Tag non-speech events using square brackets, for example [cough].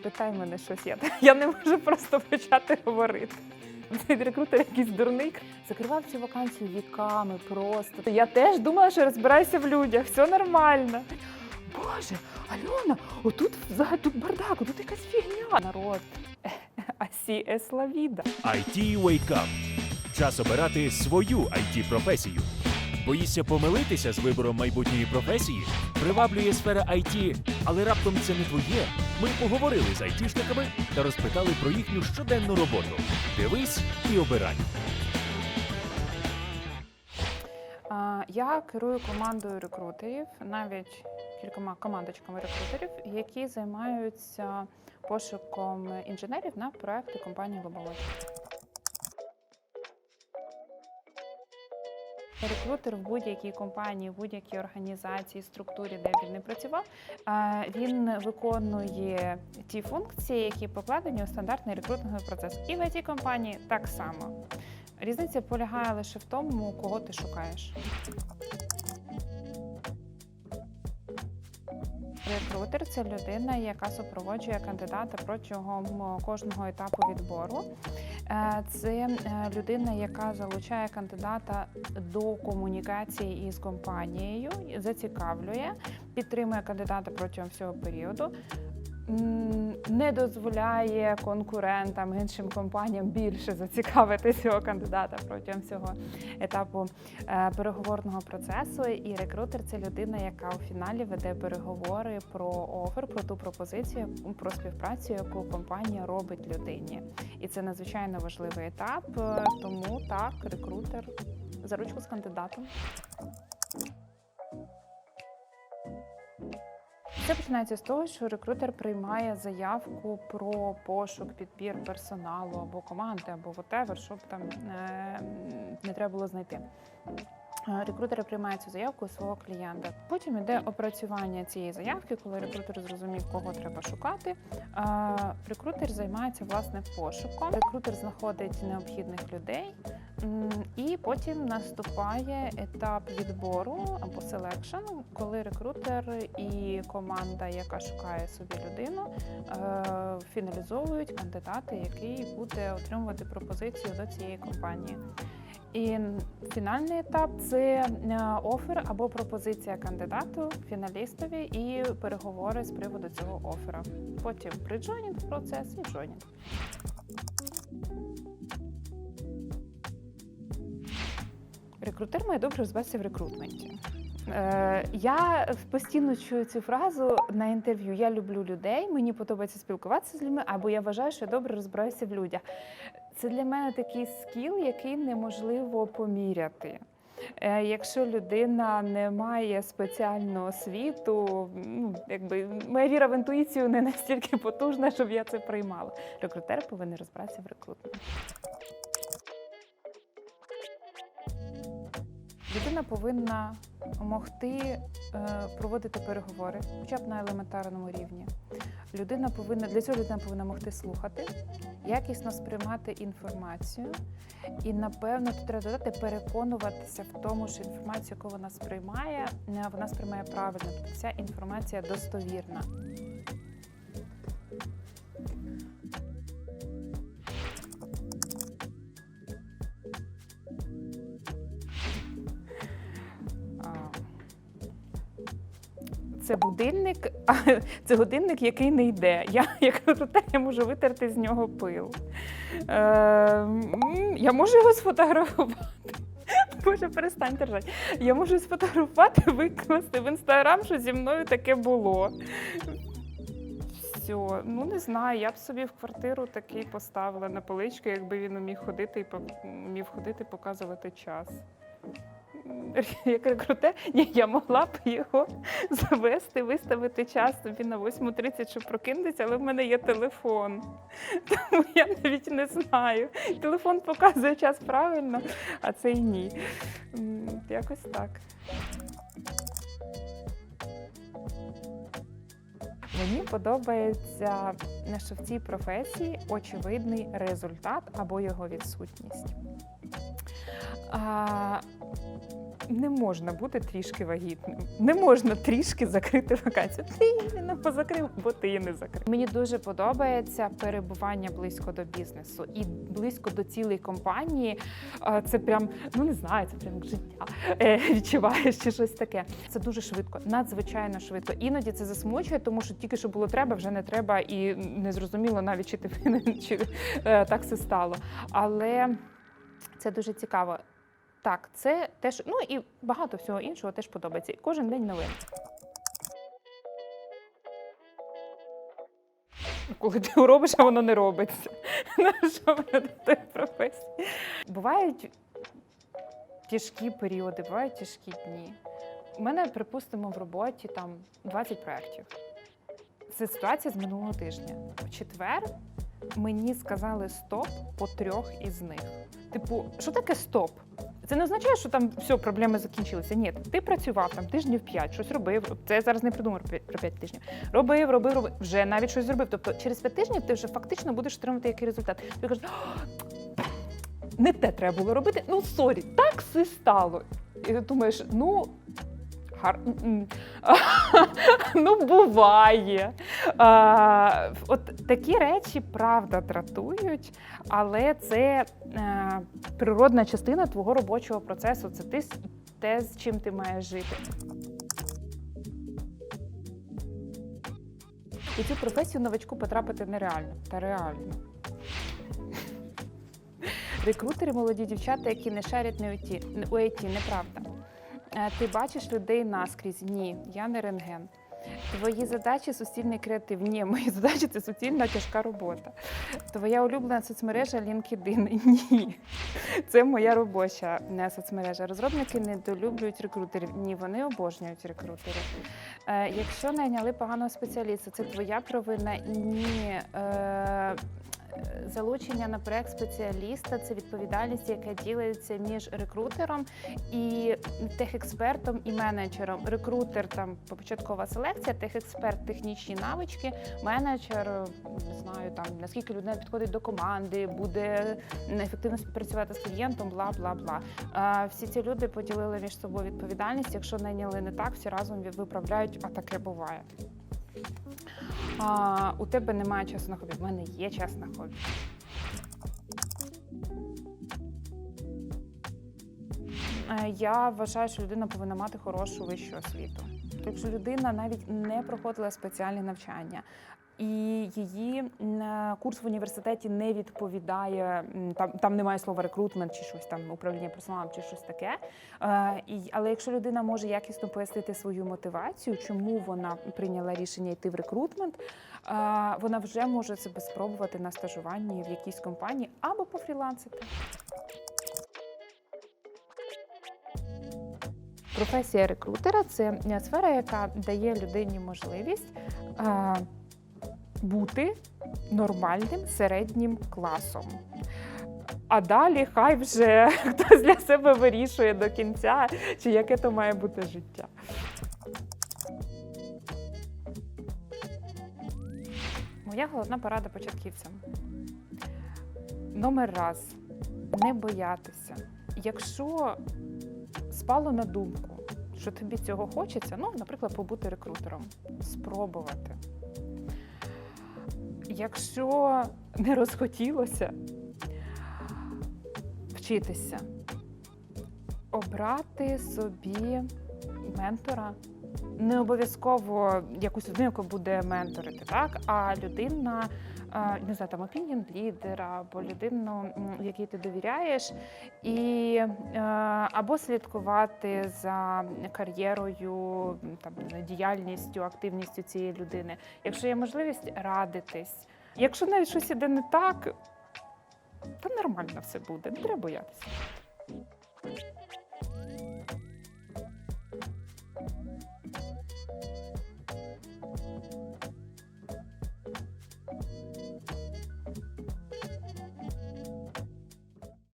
спитай мене щось. Я, [laughs] я не можу просто почати говорити. Цей рекрутер якийсь дурник. Закривав цю вакансію віками просто. Я теж думала, що розбираюся в людях, все нормально. Боже, Альона, отут взагалі тут бардак, тут якась фігня. Народ, [laughs] асі еславіда. IT Wake Up. Час обирати свою it професію. Боїшся помилитися з вибором майбутньої професії? Приваблює сфера IT, але раптом це не твоє. Ми поговорили з айтішниками та розпитали про їхню щоденну роботу. Дивись і обирай. Я керую командою рекрутерів, навіть кількома командочками рекрутерів, які займаються пошуком інженерів на проекти компанії Globalogy. Рекрутер в будь-якій компанії, в будь-якій організації, структурі, де він не працював, він виконує ті функції, які покладені у стандартний рекрутинговий процес. І в it компанії так само. Різниця полягає лише в тому, кого ти шукаєш. Рекрутер це людина, яка супроводжує кандидата протягом е, кожного етапу відбору. Е, Це е, людина, яка залучає кандидата до комунікації із компанією, зацікавлює, підтримує кандидата протягом всього періоду. Не дозволяє конкурентам іншим компаніям більше зацікавити цього кандидата протягом всього етапу е, переговорного процесу. І рекрутер це людина, яка у фіналі веде переговори про офер, про ту пропозицію, про співпрацю, яку компанія робить людині. І це надзвичайно важливий етап. е, Тому так, рекрутер за ручку з кандидатом. Це починається з того, що рекрутер приймає заявку про пошук, підбір персоналу або команди, або whatever, щоб там е, не треба було знайти. Е, Рекрутер приймає цю заявку у свого клієнта. Потім йде опрацювання цієї заявки, коли рекрутер зрозумів, кого треба шукати. Е, Рекрутер займається власне пошуком. Рекрутер знаходить необхідних людей, і потім наступає етап відбору або селекшн, коли рекрутер і команда, яка шукає собі людину, е, фіналізовують кандидата, який буде отримувати пропозицію до цієї компанії. І фінальний етап це е, офер або пропозиція кандидату, фіналістові і переговори з приводу цього оффера. Потім приджойнінг процес і джойнінг. Рекрутер має добре розбиратися в рекрутменті. Е, я постійно чую цю фразу на інтерв'ю. Я люблю людей, мені подобається спілкуватися з людьми, або я вважаю, що я добре розбираюся в людях. Це для мене такий скіл, який неможливо поміряти. Е, Якщо людина не має спеціального освіту, ну якби моя віра в інтуїцію не настільки потужна, щоб я це приймала. Рекрутер повинен розбиратися в рекрутменті. Людина повинна могти е, проводити переговори, хоча б на елементарному рівні. Людина повинна для цього людина повинна могти слухати, якісно сприймати інформацію, і напевно тут треба додати переконуватися в тому, що інформацію, яку вона сприймає, вона сприймає правильно. Тобто ця інформація достовірна. Це будильник, а це годинник, який не йде. Я як рекрутер, я можу витерти з нього пил. Е, я можу його сфотографувати. [laughs] Боже, перестаньте ржати. Я можу сфотографувати, викласти в інстаграм, що зі мною таке було. Все, ну не знаю, я б собі в квартиру такий поставила на поличку, якби він умів ходити і умів ходити, показувати час. Як рекрутер, ні, я могла б його завести, виставити час тобі на 8.30, щоб прокинутися, але в мене є телефон. Тому я навіть не знаю. Телефон показує час правильно, а цей ні. Якось так. Мені подобається, що в цій професії очевидний результат або його відсутність. Не можна бути трішки вагітним. Не можна трішки закрити вакансію. Ти її не позакрив, бо ти її не закрив. Мені дуже подобається перебування близько до бізнесу і близько до цілої компанії. Це прям, ну не знаю, це прям життя. Е, Відчуваєш чи щось таке. Це дуже швидко, надзвичайно швидко. Іноді це засмучує, тому що тільки що було треба, вже не треба, і не зрозуміло навіть чи ти чи е, так все стало. Але це дуже цікаво. Так, це теж, ну і багато всього іншого теж подобається. Кожен день новин. Коли ти робиш, а воно не робиться. [laughs] Що мене професії? Бувають тяжкі періоди, бувають тяжкі дні. У мене, припустимо, в роботі там 20 проєктів. Це ситуація з минулого тижня. В четвер мені сказали стоп по трьох із них. Типу, що таке стоп? Це не означає, що там все, проблеми закінчилися. Ні, ти працював там тижнів 5, щось робив. Це я зараз не придумав про 5 тижнів. Робив, робив, робив, вже навіть щось зробив. Тобто через 5 тижнів ти вже фактично будеш отримати який результат. Ти кажеш, не те треба було робити. Ну сорі, так все стало. І ти думаєш, ну. Гар... [laughs] ну, буває. А, от такі речі правда дратують, але це е, природна частина твого робочого процесу. Це ти, те, з чим ти маєш жити. У цю професію новачку потрапити нереально. Та реально. Рекрутери молоді дівчата, які не шарять не у ті неправда. Е, Ти бачиш людей наскрізь? Ні, я не рентген. Твої задачі суцільний креатив. Ні, мої задачі це суцільна тяжка робота. Твоя улюблена соцмережа LinkedIn. Ні. Це моя робоча не соцмережа. Розробники недолюблюють рекрутерів. Ні, вони обожнюють рекрутерів. Е, якщо найняли поганого спеціаліста, це твоя провина. Ні. Е, Залучення на проект спеціаліста це відповідальність, яка ділиться між рекрутером і техекспертом і менеджером. Рекрутер там початкова селекція, техексперт технічні навички, менеджер не знаю там наскільки людина підходить до команди, буде ефективно співпрацювати з клієнтом, бла бла бла. Всі ці люди поділили між собою відповідальність. Якщо найняли не так, всі разом виправляють, а таке буває. А, у тебе немає часу на хобі. В мене є час на хобі. Е, Я вважаю, що людина повинна мати хорошу вищу освіту. Тобто, якщо людина навіть не проходила спеціальні навчання. І її е, курс в університеті не відповідає там, там немає слова рекрутмент чи щось там управління персоналом чи щось таке. Е, але якщо людина може якісно пояснити свою мотивацію, чому вона прийняла рішення йти в рекрутмент, е, вона вже може себе спробувати на стажуванні в якійсь компанії або пофрілансити. Професія рекрутера це сфера, яка дає людині можливість бути нормальним середнім класом. А далі хай вже [laughs] хтось для себе вирішує до кінця, чи яке то має бути життя. Моя головна порада початківцям. Номер раз не боятися. Якщо спало на думку, що тобі цього хочеться, ну, наприклад, побути рекрутером, спробувати. Якщо не розхотілося, вчитися, обрати собі ментора. Не обов'язково якусь людину, буде менторити, так? а людина, не знаю, там опініон лідера або людину, якій ти довіряєш, і е, або слідкувати за кар'єрою, там діяльністю, активністю цієї людини. Якщо є можливість радитись, якщо навіть щось іде не так, то нормально все буде, не треба боятися.